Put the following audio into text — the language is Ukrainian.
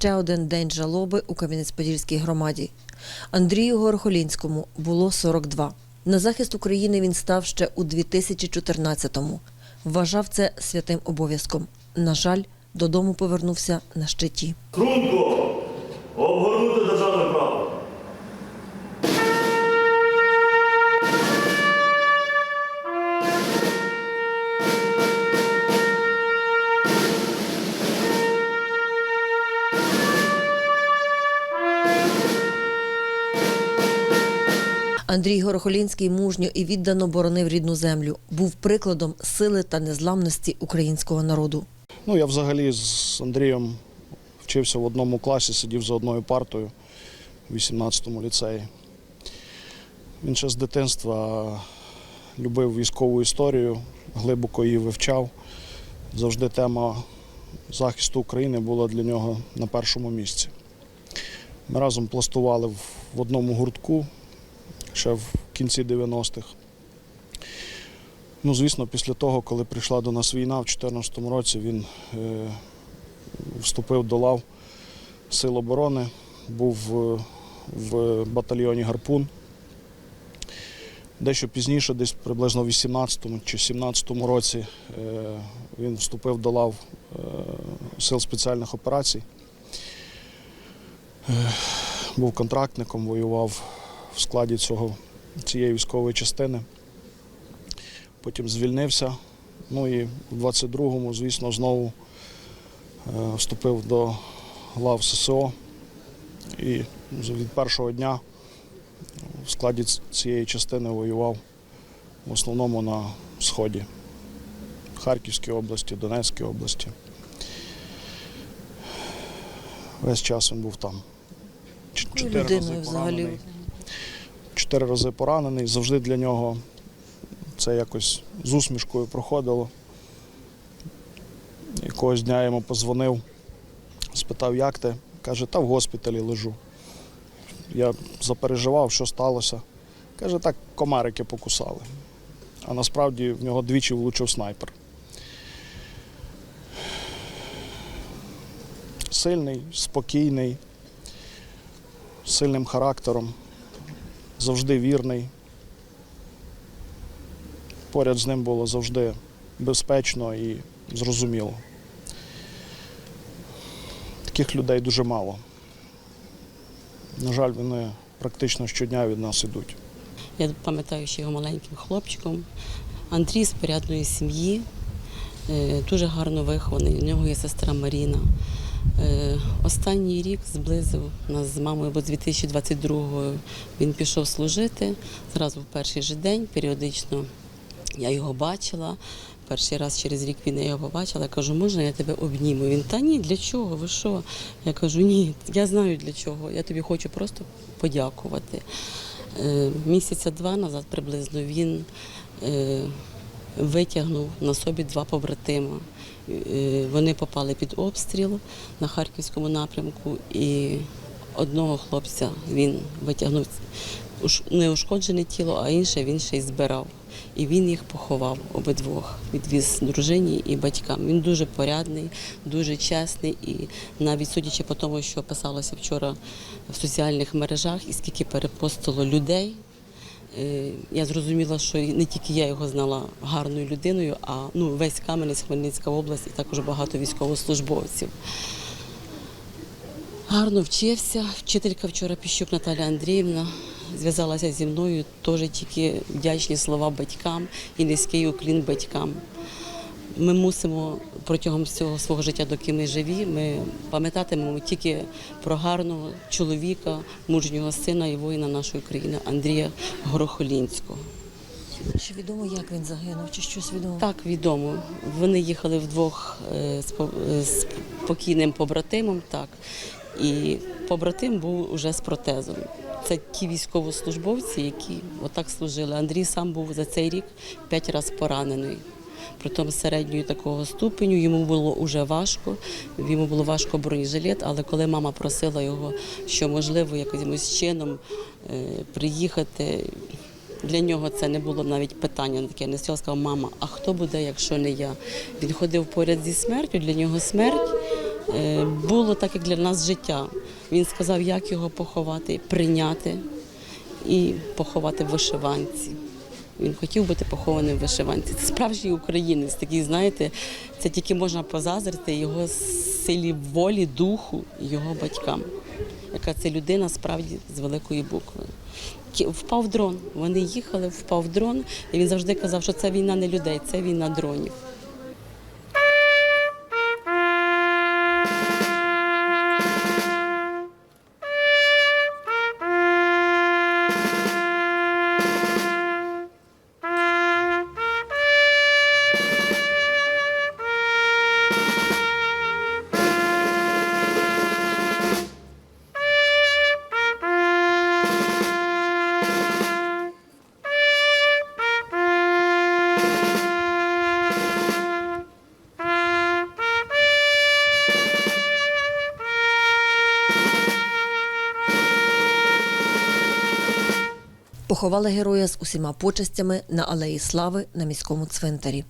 Ще один день жалоби у Кам'янець-Подільській громаді. Андрію Горохолінському було 42. На захист України він став ще у 2014-му. Вважав це святим обов'язком. На жаль, додому повернувся на щиті. Струнко! Андрій Горохолінський мужньо і віддано боронив рідну землю. Був прикладом сили та незламності українського народу. Ну, я взагалі з Андрієм вчився в одному класі, сидів за одною партою в 18-му ліцеї. Він ще з дитинства любив військову історію, глибоко її вивчав. Завжди тема захисту України була для нього на першому місці. Ми разом пластували в- одному гуртку ще в кінці 90-х. Ну, звісно, після того, коли прийшла до нас війна в 2014 році, він е, вступив до лав Сил оборони, був е, в батальйоні Гарпун. Дещо пізніше, десь приблизно в 18-му чи 17-му році, е, він вступив до лав е, Сил спеціальних операцій. Е, був контрактником, воював в складі цього, цієї військової частини потім звільнився. Ну і в 22-му, звісно, знову е, вступив до лав ССО. І від першого дня в складі цієї частини воював в основному на Сході. Харківській області, Донецькій області. Весь час він був там. Чотири рази взагалі? поранений. Чотири рази поранений. Завжди для нього це якось з усмішкою проходило. Якогось дня йому позвонив, спитав, як ти. Каже, та в госпіталі лежу. Я запереживав, що сталося. Каже, так комарики покусали. А насправді в нього двічі влучив снайпер. Сильний, спокійний, сильним характером, завжди вірний поряд з ним було завжди безпечно і зрозуміло. Таких людей дуже мало. На жаль, вони практично щодня від нас ідуть. Я пам'ятаю ще його маленьким хлопчиком. Андрій з порядної сім'ї, е, дуже гарно вихований. У нього є сестра Маріна. Е, Останній рік зблизив нас з мамою, бо з 2022-го він пішов служити. Зразу в перший же день періодично я його бачила. Перший раз через рік війни я його побачила. Я кажу, можна я тебе обніму? Він та ні, для чого? Ви що? Я кажу, ні, я знаю для чого. Я тобі хочу просто подякувати. Е, Місяця два назад приблизно він е, витягнув на собі два побратима. Е, Вони попали під обстріл на харківському напрямку, і одного хлопця він витягнув уш- неушкоджене тіло, а інше він ще й збирав. І він їх поховав обидвох, відвіз дружині і батькам. Він дуже порядний, дуже чесний, і навіть судячи по тому, що писалося вчора в соціальних мережах, і скільки перепостило людей, я зрозуміла, що не тільки я його знала гарною людиною, а ну весь Кам'янець, Хмельницька область і також багато військовослужбовців. Гарно вчився. Вчителька вчора Піщук Наталя Андріївна зв'язалася зі мною. Теж тільки вдячні слова батькам і низький уклін батькам. Ми мусимо протягом всього свого життя, доки ми живі, ми пам'ятатимемо тільки про гарного чоловіка, мужнього сина і воїна нашої країни Андрія Горохолінського. Чи відомо, як він загинув, чи щось відомо? Так, відомо. Вони їхали вдвох е, е, з покійним побратимом, так. І побратим був уже з протезом. Це ті військовослужбовці, які отак служили. Андрій сам був за цей рік п'ять разів поранений. Притом середньої такого ступеню йому було вже важко. Йому було важко бронежилет, але коли мама просила його, що можливо якимось чином е, приїхати, для нього це не було навіть питання таке. Не стояв, сказав, мама, а хто буде, якщо не я? Він ходив поряд зі смертю, для нього смерть Е, Було так, як для нас життя. Він сказав, як його поховати, прийняти і поховати в вишиванці. Він хотів бути похованим в вишиванці. Це справжній українець, такий, знаєте, це тільки можна позазрити його силі волі, духу його батькам. Яка це людина справді з великої букви. Впав дрон. Вони їхали, впав дрон, і він завжди казав, що це війна не людей, це війна дронів. Поховали героя з усіма почестями на алеї Слави на міському цвинтарі.